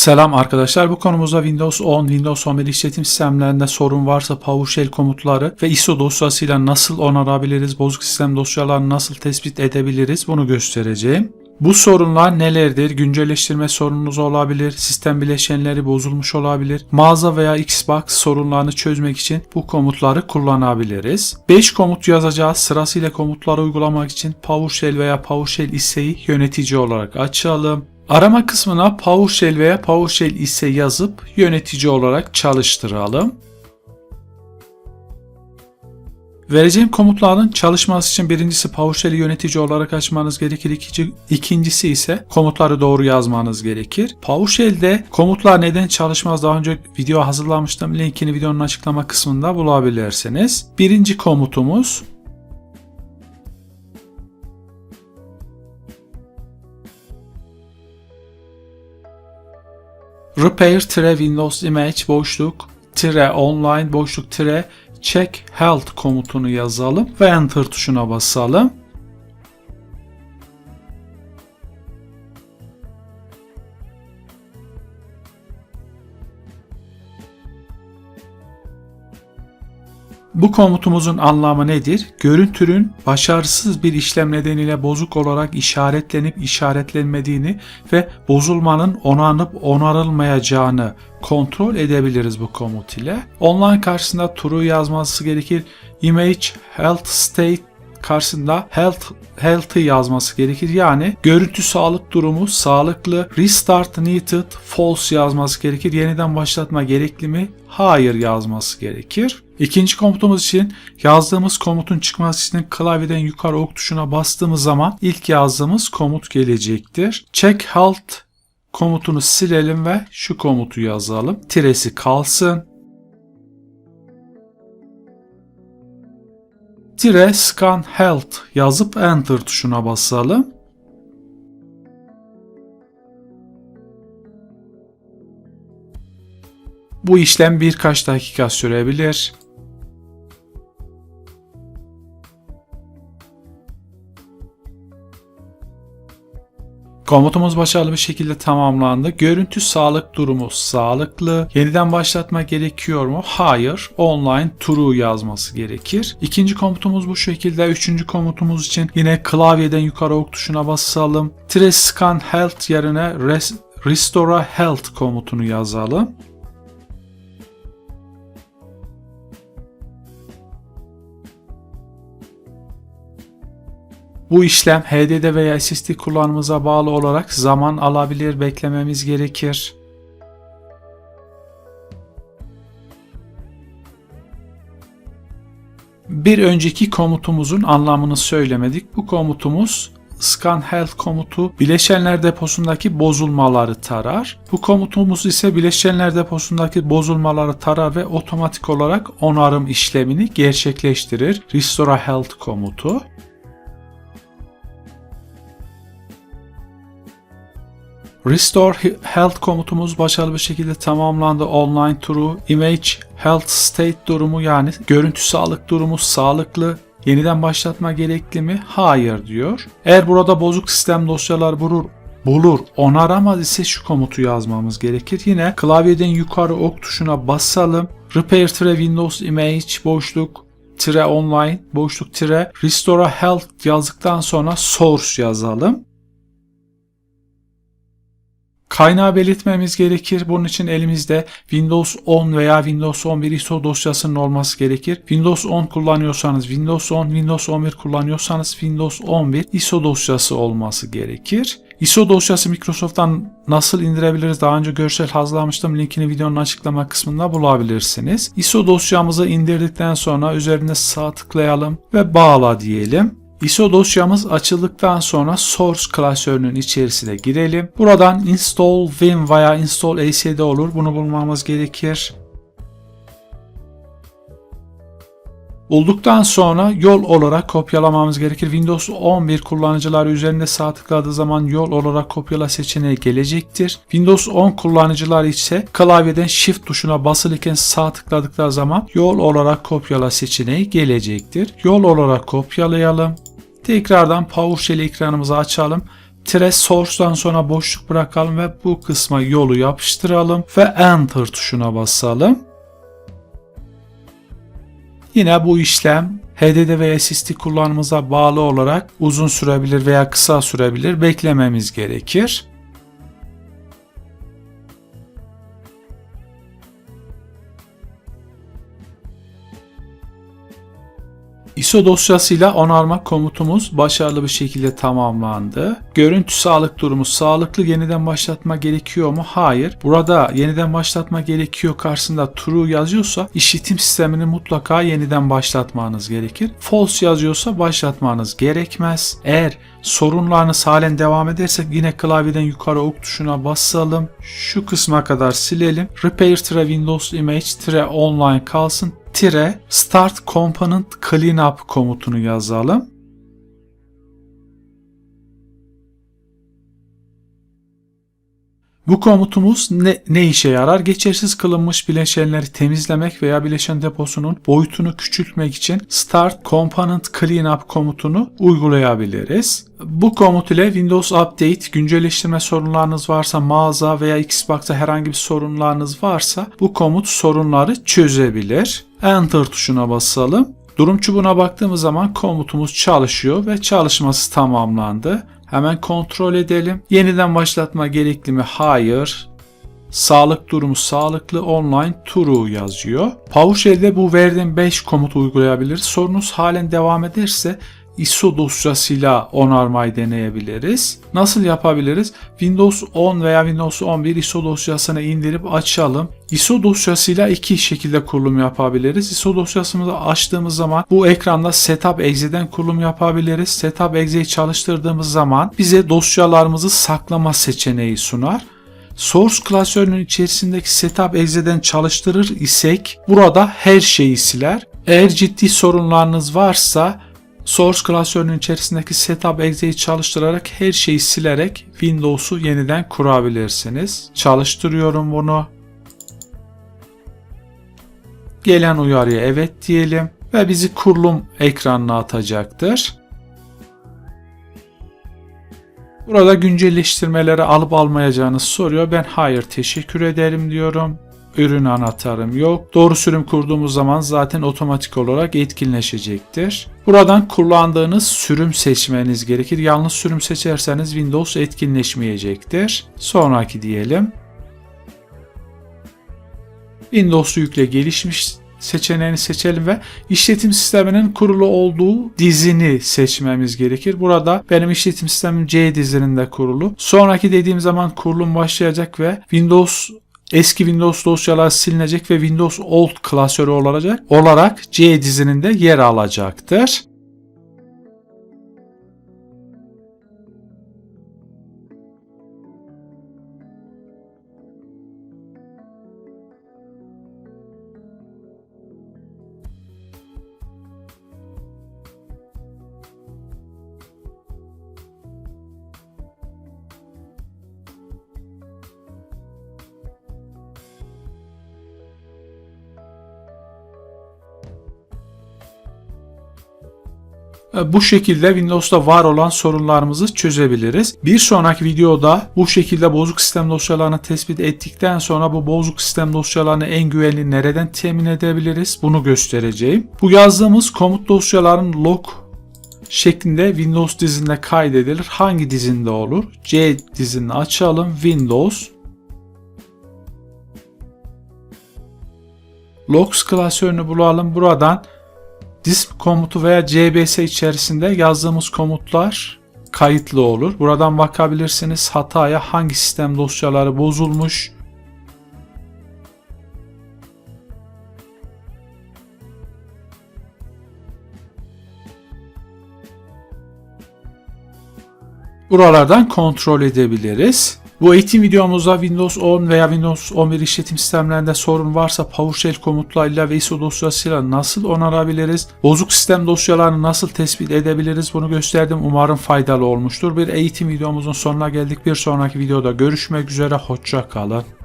Selam arkadaşlar. Bu konumuzda Windows 10, Windows 11 işletim sistemlerinde sorun varsa PowerShell komutları ve ISO dosyasıyla nasıl onarabiliriz, bozuk sistem dosyalarını nasıl tespit edebiliriz bunu göstereceğim. Bu sorunlar nelerdir? Güncelleştirme sorununuz olabilir, sistem bileşenleri bozulmuş olabilir, mağaza veya Xbox sorunlarını çözmek için bu komutları kullanabiliriz. 5 komut yazacağız. Sırasıyla komutları uygulamak için PowerShell veya PowerShell ISE'yi yönetici olarak açalım. Arama kısmına PowerShell veya PowerShell ise yazıp yönetici olarak çalıştıralım. Vereceğim komutların çalışması için birincisi PowerShell'i yönetici olarak açmanız gerekir. İkinci, ikincisi ise komutları doğru yazmanız gerekir. PowerShell'de komutlar neden çalışmaz daha önce video hazırlamıştım. Linkini videonun açıklama kısmında bulabilirsiniz. Birinci komutumuz repair tire windows image boşluk tire online boşluk tire check health komutunu yazalım ve enter tuşuna basalım. Bu komutumuzun anlamı nedir? Görüntünün başarısız bir işlem nedeniyle bozuk olarak işaretlenip işaretlenmediğini ve bozulmanın onanıp onarılmayacağını kontrol edebiliriz bu komut ile. Online karşısında true yazması gerekir. Image health state karşısında health healthy yazması gerekir. Yani görüntü sağlık durumu sağlıklı. Restart needed false yazması gerekir. Yeniden başlatma gerekli mi? Hayır yazması gerekir. İkinci komutumuz için yazdığımız komutun çıkması için klavyeden yukarı ok tuşuna bastığımız zaman ilk yazdığımız komut gelecektir. Check health komutunu silelim ve şu komutu yazalım. Tiresi kalsın. Tire scan health yazıp enter tuşuna basalım. Bu işlem birkaç dakika sürebilir. Komutumuz başarılı bir şekilde tamamlandı. Görüntü sağlık durumu sağlıklı. Yeniden başlatma gerekiyor mu? Hayır. Online true yazması gerekir. İkinci komutumuz bu şekilde. Üçüncü komutumuz için yine klavyeden yukarı ok tuşuna basalım. Trace scan health yerine res restore health komutunu yazalım. Bu işlem HDD veya SSD kullanımıza bağlı olarak zaman alabilir, beklememiz gerekir. Bir önceki komutumuzun anlamını söylemedik. Bu komutumuz scan health komutu bileşenler deposundaki bozulmaları tarar. Bu komutumuz ise bileşenler deposundaki bozulmaları tarar ve otomatik olarak onarım işlemini gerçekleştirir. Restore health komutu. Restore Health komutumuz başarılı bir şekilde tamamlandı. Online true, image health state durumu yani görüntü sağlık durumu sağlıklı. Yeniden başlatma gerekli mi? Hayır diyor. Eğer burada bozuk sistem dosyalar bulur, bulur onaramaz ise şu komutu yazmamız gerekir. Yine klavyeden yukarı ok tuşuna basalım. Repair tire Windows image boşluk tire online boşluk tire restore health yazdıktan sonra source yazalım. Kaynağı belirtmemiz gerekir. Bunun için elimizde Windows 10 veya Windows 11 ISO dosyasının olması gerekir. Windows 10 kullanıyorsanız Windows 10, Windows 11 kullanıyorsanız Windows 11 ISO dosyası olması gerekir. ISO dosyası Microsoft'tan nasıl indirebiliriz? Daha önce görsel hazırlamıştım. Linkini videonun açıklama kısmında bulabilirsiniz. ISO dosyamızı indirdikten sonra üzerine sağ tıklayalım ve bağla diyelim. ISO dosyamız açıldıktan sonra source klasörünün içerisine girelim. Buradan install vim veya install acd olur. Bunu bulmamız gerekir. Bulduktan sonra yol olarak kopyalamamız gerekir. Windows 11 kullanıcılar üzerinde sağ tıkladığı zaman yol olarak kopyala seçeneği gelecektir. Windows 10 kullanıcılar ise klavyeden Shift tuşuna basılırken sağ tıkladıkları zaman yol olarak kopyala seçeneği gelecektir. Yol olarak kopyalayalım. Tekrardan PowerShell ekranımızı açalım. tire source'dan sonra boşluk bırakalım ve bu kısma yolu yapıştıralım ve enter tuşuna basalım. Yine bu işlem HDD veya SSD kullanımıza bağlı olarak uzun sürebilir veya kısa sürebilir. Beklememiz gerekir. ISO dosyasıyla onarma komutumuz başarılı bir şekilde tamamlandı. Görüntü sağlık durumu sağlıklı yeniden başlatma gerekiyor mu? Hayır. Burada yeniden başlatma gerekiyor karşısında true yazıyorsa işletim sistemini mutlaka yeniden başlatmanız gerekir. False yazıyorsa başlatmanız gerekmez. Eğer sorunlarınız halen devam ederse yine klavyeden yukarı ok tuşuna basalım. Şu kısma kadar silelim. Repair-Windows Image-Online kalsın tire start component cleanup komutunu yazalım. Bu komutumuz ne, ne işe yarar? Geçersiz kılınmış bileşenleri temizlemek veya bileşen deposunun boyutunu küçültmek için Start Component Cleanup komutunu uygulayabiliriz. Bu komut ile Windows Update, güncelleştirme sorunlarınız varsa mağaza veya Xbox'ta herhangi bir sorunlarınız varsa bu komut sorunları çözebilir. Enter tuşuna basalım. Durum çubuğuna baktığımız zaman komutumuz çalışıyor ve çalışması tamamlandı. Hemen kontrol edelim. Yeniden başlatma gerekli mi? Hayır. Sağlık durumu sağlıklı online true yazıyor. PowerShell'de bu verdiğim 5 komut uygulayabiliriz. Sorunuz halen devam ederse ISO dosyasıyla onarmayı deneyebiliriz. Nasıl yapabiliriz? Windows 10 veya Windows 11 ISO dosyasını indirip açalım. ISO dosyasıyla iki şekilde kurulum yapabiliriz. ISO dosyasını açtığımız zaman bu ekranda Setup Exe'den kurulum yapabiliriz. Setup Exe'yi çalıştırdığımız zaman bize dosyalarımızı saklama seçeneği sunar. Source klasörünün içerisindeki Setup Exe'den çalıştırır isek burada her şeyi siler. Eğer ciddi sorunlarınız varsa Source klasörünün içerisindeki Setup Exe'yi çalıştırarak her şeyi silerek Windows'u yeniden kurabilirsiniz. Çalıştırıyorum bunu. Gelen uyarıya evet diyelim ve bizi kurulum ekranına atacaktır. Burada güncelleştirmeleri alıp almayacağınız soruyor. Ben hayır teşekkür ederim diyorum. Ürün anahtarım yok. Doğru sürüm kurduğumuz zaman zaten otomatik olarak etkinleşecektir. Buradan kullandığınız sürüm seçmeniz gerekir. Yanlış sürüm seçerseniz Windows etkinleşmeyecektir. Sonraki diyelim. Windows'u yükle gelişmiş seçeneğini seçelim ve işletim sisteminin kurulu olduğu dizini seçmemiz gerekir. Burada benim işletim sistemim C dizininde kurulu. Sonraki dediğim zaman kurulum başlayacak ve Windows eski Windows dosyalar silinecek ve Windows Old klasörü olacak olarak C dizininde yer alacaktır. Bu şekilde Windows'ta var olan sorunlarımızı çözebiliriz. Bir sonraki videoda bu şekilde bozuk sistem dosyalarını tespit ettikten sonra bu bozuk sistem dosyalarını en güvenli nereden temin edebiliriz bunu göstereceğim. Bu yazdığımız komut dosyaların log şeklinde Windows dizinde kaydedilir. Hangi dizinde olur? C dizini açalım. Windows Logs klasörünü bulalım. Buradan disk komutu veya cbs içerisinde yazdığımız komutlar kayıtlı olur. Buradan bakabilirsiniz hataya hangi sistem dosyaları bozulmuş, Buralardan kontrol edebiliriz. Bu eğitim videomuzda Windows 10 veya Windows 11 işletim sistemlerinde sorun varsa PowerShell komutlarıyla ve ISO dosyasıyla nasıl onarabiliriz? Bozuk sistem dosyalarını nasıl tespit edebiliriz? Bunu gösterdim. Umarım faydalı olmuştur. Bir eğitim videomuzun sonuna geldik. Bir sonraki videoda görüşmek üzere. Hoşça kalın.